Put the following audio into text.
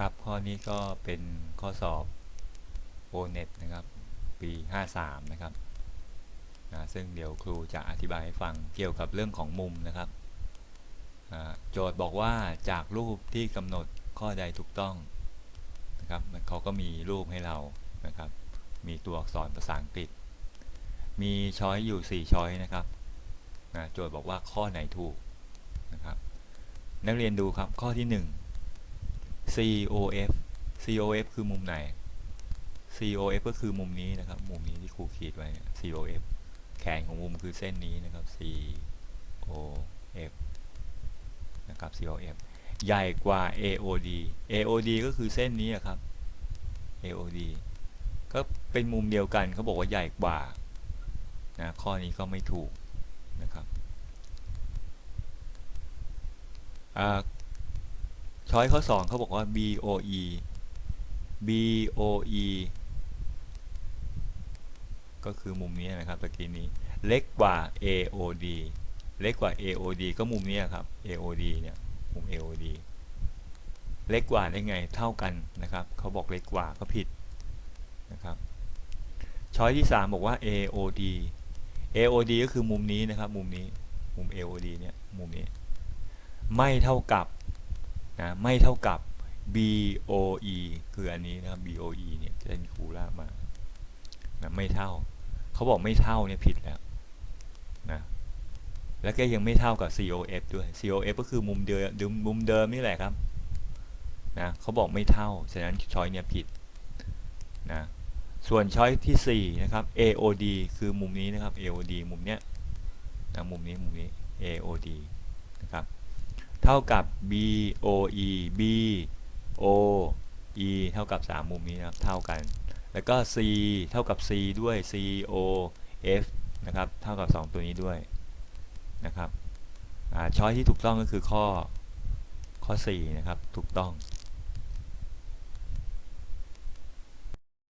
ครับข้อนี้ก็เป็นข้อสอบโอเน็ตนะครับปี 53 นะครับนะซึ่งเดี๋ยวครูจะอธิบายให้ฟังเกี่ยวกับเรื่องของมุมนะครับ โจทย์บอกว่าจากรูปที่กำหนดข้อใดถูกต้องนะครับเขาก็มีรูปให้เรานะครับ มีตัวอักษรภาษาอังกฤษ มีช้อยอยู่ 4 ช้อยนะครับนะโจทย์บอกว่าข้อไหนถูกนะครับ นักเรียนดูครับข้อที่ 1 COF COF คือมุมไหน COF ก็คือมุมนี้นะครับ มุมนี้ที่ครูขีดไว้ COF แขนของมุมคือเส้นนี้นะครับ COF นะครับ COF ใหญ่กว่า AOD AOD ก็คือเส้นนี้ครับ AOD ก็เป็นมุมเดียวกันเขาบอกว่าใหญ่กว่านะข้อนี้ก็ไม่ถูกนะครับอ่า ช้อยข้อสองเขาบอกว่า BOE BOE ก็คือมุมนี้นะครับตะกี้นี้ เล็กกว่า AOD เล็กกว่า AOD ก็มุมนี้ครับ AOD เนี่ยมุม AOD เล็กกว่าได้ไงเท่ากันนะครับเขาบอกเล็กกว่าก็ผิดนะครับช้อยที่ 3 บอกว่า AOD AOD ก็คือมุมนี้นะครับ มุมนี้มุม AOD เนี่ยมุมนี้ ไม่เท่ากับ นะไม่เท่ากับ BOE คืออันนี้นะครับ BOE เนี่ยจะมีครูล่ามานะไม่เท่า เขาบอกไม่เท่าเนี่ยผิดแล้วนะแล้วก็ยังไม่เท่ากับ COF ด้วย COF ก็คือมุมเดิมมุมเดิมนี่แหละครับนะเขาบอกไม่เท่า ฉะนั้นช้อยเนี่ยผิดนะส่วนช้อยที่4นะครับ AOD คือมุมนี้นะครับ AOD มุมเนี้ยนะมุมนี้มุมนี้ AOD นะครับ เท่ากับ BOE BOE เท่ากับ 3 มุมนี้นะครับ เท่ากัน แล้วก็ C เท่ากับ C ด้วย COF นะครับ เท่ากับ 2 ตัวนี้ด้วยนะครับช้อยที่ถูกต้องก็คือข้อข้อ 4 นะครับ ถูกต้อง